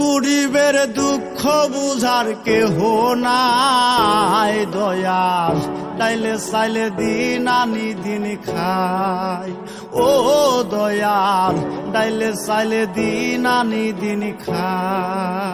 গরিবের দুঃখ বুঝার কেহ নাই। দয়াল ডাইলে সাইলে দিন আনি দিন খাই ও দয়াল ডাইলে সাইলে দিন আনি দিন খাই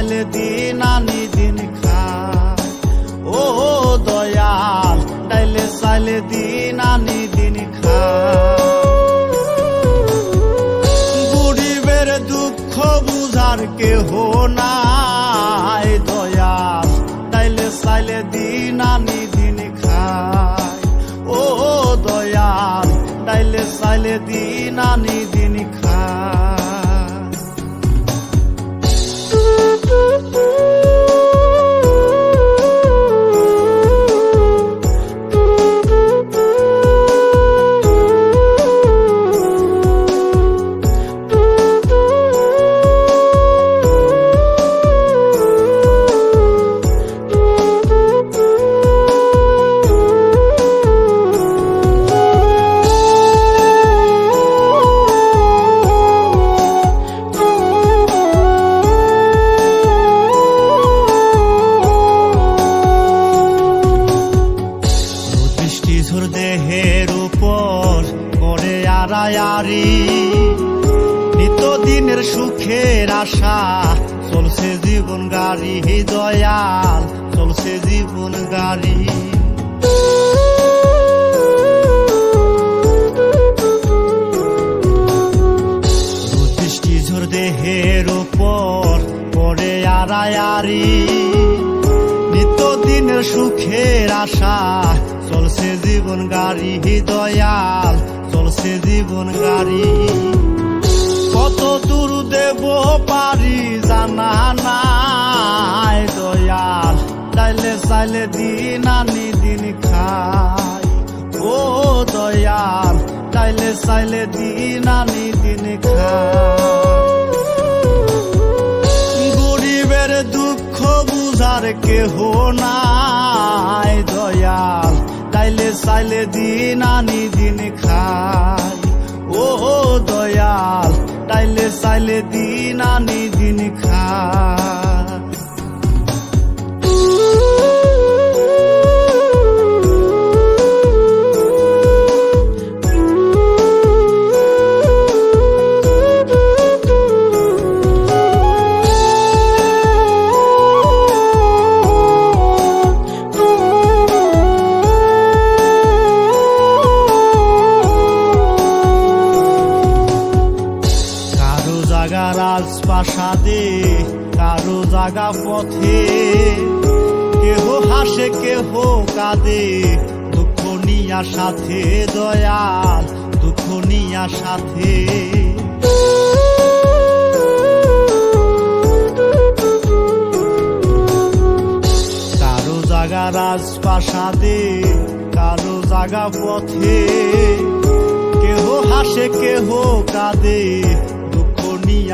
চাইলে দিন আনি দিন খায়। ও দয়াল ডাইলে চাইলে দিন আনি দিন খায়। গরিবের দুঃখ বুঝার কেহ নাই। দয়াল তাইলে চাইলে দিন ও দয়াল দিন আনি আড়ায়ারি নিত্যদিনের সুখের আশা, চলছে জীবন গাড়ি দয়াল, চলছে জীবন গাড়ি। দেহের উপর করে আড়ায়ারি নিত্যদিনের সুখের আশা, চলছে জীবন গাড়ি দয়াল চলছে জীবন গাড়ি। কত দূর দেব পারি জানা নাই, দয়াল। চাইলে চাইলে দিন আনি, দিন খাই। ও দয়াল, চাইলে চাইলে দিন আনি, দিন খাই। গরিবের দুঃখ বুঝার কেহ নাই, দয়াল। তাইলে চাইলে দিন আনি, দিন ও দয়াল তাইলে চাইলে দিন আনি দিন খাই রাজপ্রাসাদে কারও জাগা পথে। কেহ হাসে, কেহ কাঁদে, দুঃখ নিয়া সাথে দয়াল, দুঃখ নিয়া সাথে। কারও জাগা রাজপ্রাসাদে কারও জাগা পথে। কেহ হাসে, কেহ কাঁদে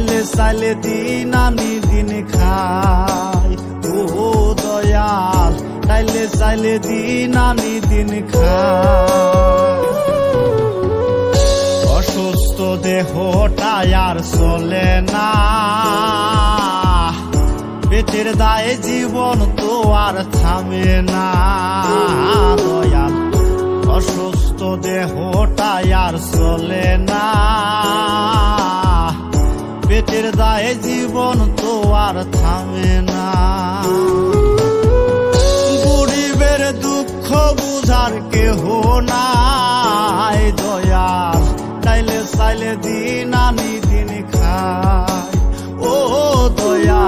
তাইলে চাইলে দিন আনি দিন খাই। ও দয়াল তাইলে চাইলে দিন আনি দিন খাই। দেহটা আর চলে না। পেটের দায়ে জীবন তো আর থামে না। দয়াল, অসুস্থ দেহটা আর চলে না। পেটের দায়ে জীবন তো আর থামে না। গরিবের দুঃখ বুঝার কেহ নাই। দয়া তাইলে সাইলে দিন আমি দিন খাই ও দয়া